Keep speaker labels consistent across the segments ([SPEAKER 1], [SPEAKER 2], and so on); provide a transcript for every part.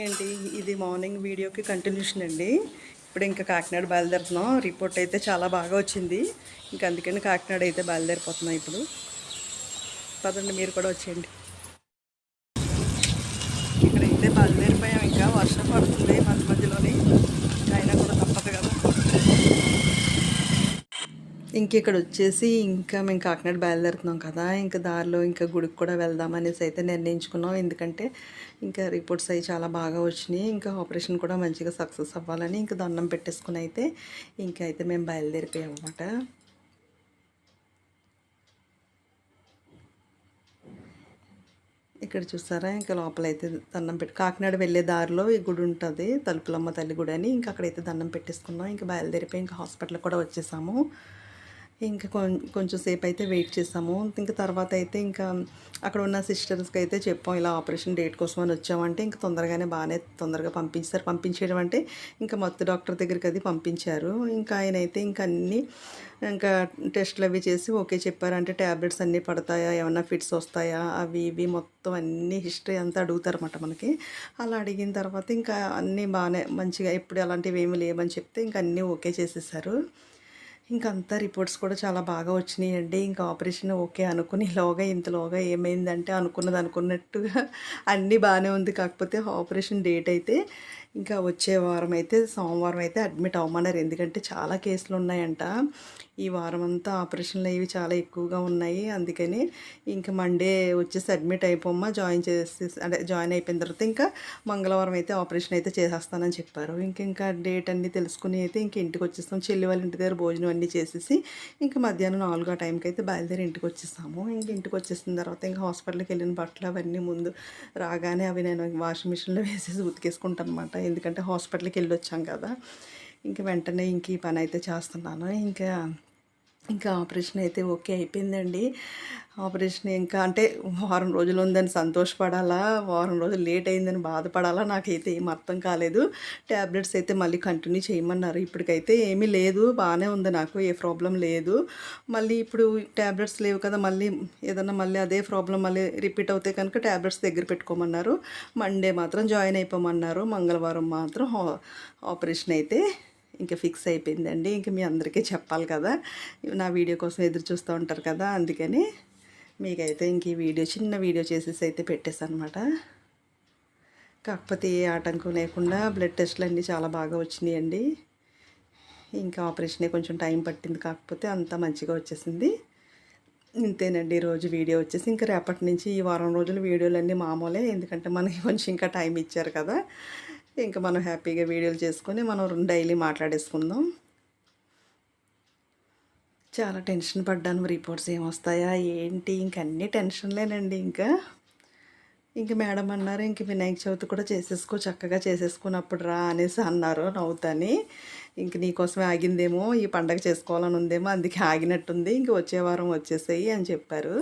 [SPEAKER 1] ఏంటి? ఇది మార్నింగ్ వీడియోకి కంటిన్యూషన్ అండి. ఇప్పుడు ఇంకా కాకినాడ బయలుదేరుతున్నాం. రిపోర్ట్ అయితే చాలా బాగా వచ్చింది. ఇంకా అందుకని కాకినాడ అయితే బయలుదేరిపోతున్నాం ఇప్పుడు. పదండి మీరు కూడా వచ్చేయండి. ఇక్కడైతే బయలుదేరిపోయాం ఇంకా. వర్షం పడుతుంది మధ్య మధ్యలోని. అయినా కూడా తప్పదు కదా ఇంక ఇక్కడ వచ్చేసి ఇంకా మేము కాకినాడ బయలుదేరుతున్నాం కదా ఇంకా దారిలో ఇంకా గుడికి కూడా వెళ్దాం అనేసి అయితే నిర్ణయించుకున్నాం. ఎందుకంటే ఇంకా రిపోర్ట్స్ అవి చాలా బాగా వచ్చినాయి. ఇంకా ఆపరేషన్ కూడా మంచిగా సక్సెస్ అవ్వాలని ఇంకా దండం పెట్టేసుకుని అయితే ఇంకా అయితే మేము బయలుదేరిపోయాం అనమాట ఇక్కడ చూసారా ఇంకా లోపలైతే దండం పెట్టి కాకినాడ వెళ్ళే దారిలో ఈ గుడి ఉంటుంది తలుపులమ్మ తల్లి గుడి అని. ఇంకా అక్కడైతే దండం పెట్టేసుకున్నాం. ఇంకా బయలుదేరిపోయి ఇంకా హాస్పిటల్ కూడా వచ్చేసాము. ఇంకా కొంచెం సేపు అయితే వెయిట్ చేసాము ఇంకా తర్వాత అయితే ఇంకా అక్కడ ఉన్న సిస్టర్స్కి అయితే చెప్పాం ఇలా ఆపరేషన్ డేట్ కోసం అని వచ్చామంటే ఇంకా తొందరగానే బాగానే తొందరగా పంపించారు పంపించేయడం అంటే ఇంకా మొత్తం డాక్టర్ దగ్గరికి అది పంపించారు. ఇంకా ఆయన అయితే ఇంకా అన్నీ ఇంకా టెస్ట్లు అవి చేసి ఓకే చెప్పారు అంటే ట్యాబ్లెట్స్ అన్నీ పడతాయా ఏమన్నా ఫిట్స్ వస్తాయా అవి ఇవి మొత్తం అన్ని హిస్టరీ అంతా అడుగుతారన్నమాట మనకి. అలా అడిగిన తర్వాత ఇంకా అన్నీ బాగానే మంచిగా ఎప్పుడు అలాంటివి ఏమి లేవని చెప్తే ఇంకా అన్నీ ఓకే చేసేసారు. ఇంకా అంతా రిపోర్ట్స్ కూడా చాలా బాగా వచ్చినాయండి. ఇంకా ఆపరేషన్ ఓకే అనుకుని లోగా ఇంతలోగా ఏమైందంటే అనుకున్నది అనుకున్నట్టుగా అన్నీ బాగానే ఉంది. కాకపోతే ఆపరేషన్ డేట్ అయితే ఇంకా వచ్చే వారం అయితే సోమవారం అయితే అడ్మిట్ అవ్వమన్నారు. ఎందుకంటే చాలా కేసులు ఉన్నాయంట. ఈ వారం అంతా ఆపరేషన్లు అవి చాలా ఎక్కువగా ఉన్నాయి. అందుకని ఇంకా మండే వచ్చేసి అడ్మిట్ అయిపోమ్మా జాయిన్ చేసి అంటే జాయిన్ అయిపోయిన తర్వాత ఇంకా మంగళవారం అయితే ఆపరేషన్ అయితే చేసేస్తానని చెప్పారు. ఇంక ఇంకా డేట్ అన్నీ తెలుసుకుని అయితే ఇంక ఇంటికి వచ్చేస్తాం. చెల్లి వాళ్ళ ఇంటి దగ్గర భోజనం ఇవన్నీ చేసేసి ఇంకా మధ్యాహ్నం నాలుగో టైంకి అయితే బయలుదేరి ఇంటికి వచ్చేసాము. ఇంక ఇంటికి వచ్చేసిన తర్వాత ఇంకా హాస్పిటల్కి వెళ్ళిన బట్టలు అవన్నీ ముందు రాగానే అవి నేను వాషింగ్ మిషన్లో వేసేసి ఉతికేసుకుంటాను అనమాట ఎందుకంటే హాస్పిటల్కి వెళ్ళి వచ్చాం కదా. ఇంకా వెంటనే ఇంక ఈ పని అయితే చేస్తున్నాను. ఇంకా ఇంకా ఆపరేషన్ అయితే ఓకే అయిపోయిందండి. ఆపరేషన్ ఇంకా అంటే వారం రోజులు ఉందని సంతోషపడాలా వారం రోజులు లేట్ అయిందని బాధపడాలా నాకైతే ఏం అర్థం కాలేదు. ట్యాబ్లెట్స్ అయితే మళ్ళీ కంటిన్యూ చేయమన్నారు. ఇప్పటికైతే ఏమీ లేదు బాగానే ఉంది నాకు ఏ ప్రాబ్లం లేదు. మళ్ళీ ఇప్పుడు ట్యాబ్లెట్స్ లేవు కదా మళ్ళీ ఏదన్నా మళ్ళీ అదే ప్రాబ్లం మళ్ళీ రిపీట్ అవుతే కనుక ట్యాబ్లెట్స్ దగ్గర పెట్టుకోమన్నారు. మండే మాత్రం జాయిన్ అయిపోమన్నారు మంగళవారం మాత్రం ఆపరేషన్ అయితే ఇంకా ఫిక్స్ అయిపోయిందండి. ఇంకా మీ అందరికీ చెప్పాలి కదా. నా వీడియో కోసం ఎదురు చూస్తూ ఉంటారు కదా. అందుకని మీకైతే ఇంక ఈ వీడియో చిన్న వీడియో చేసేసి అయితే పెట్టేసాను అనమాట కాకపోతే ఏ ఆటంకం లేకుండా బ్లడ్ టెస్ట్లు అన్నీ చాలా బాగా వచ్చినాయండి. ఇంకా ఆపరేషనే కొంచెం టైం పట్టింది కాకపోతే అంతా మంచిగా వచ్చేసింది. ఇంతేనండి ఈరోజు వీడియో వచ్చేసి. ఇంకా రేపటి నుంచి ఈ వారం రోజులు వీడియోలన్నీ మామూలే. ఎందుకంటే మనకి కొంచెం ఇంకా టైం ఇచ్చారు కదా. ఇంకా మనం హ్యాపీగా వీడియోలు చేసుకొని మనం డైలీ మాట్లాడేసుకుందాం. చాలా టెన్షన్ పడ్డాను రిపోర్ట్స్ ఏమొస్తాయా ఏంటి ఇంక అన్నీ టెన్షన్లేనండి ఇంకా. ఇంక మేడం అన్నారు ఇంక వినాయక చవితి కూడా చేసేసుకో చక్కగా చేసేసుకున్నప్పుడు రా అనేసి అన్నారు నవ్వుతాని. ఇంక నీకోసమే ఆగిందేమో ఈ పండగ చేసుకోవాలని ఉందేమో అందుకే ఆగినట్టుంది ఇంక వచ్చే వారం వచ్చేసేయి అని చెప్పారు.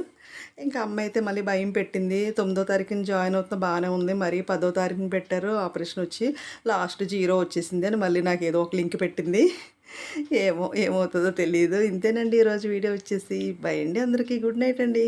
[SPEAKER 1] ఇంకా అమ్మ అయితే మళ్ళీ భయం పెట్టింది తొమ్మిదో తారీఖున జాయిన్ అవుతున్న బాగానే ఉంది మరి పదో తారీఖున పెట్టారు ఆపరేషన్ వచ్చి లాస్ట్ జీరో వచ్చేసింది అని మళ్ళీ నాకు ఏదో ఒక లింక్ పెట్టింది. ఏమో ఏమవుతుందో తెలియదు ఇంతేనండి ఈరోజు వీడియో వచ్చేసి. బై అండి అందరికీ. గుడ్ నైట్ అండి.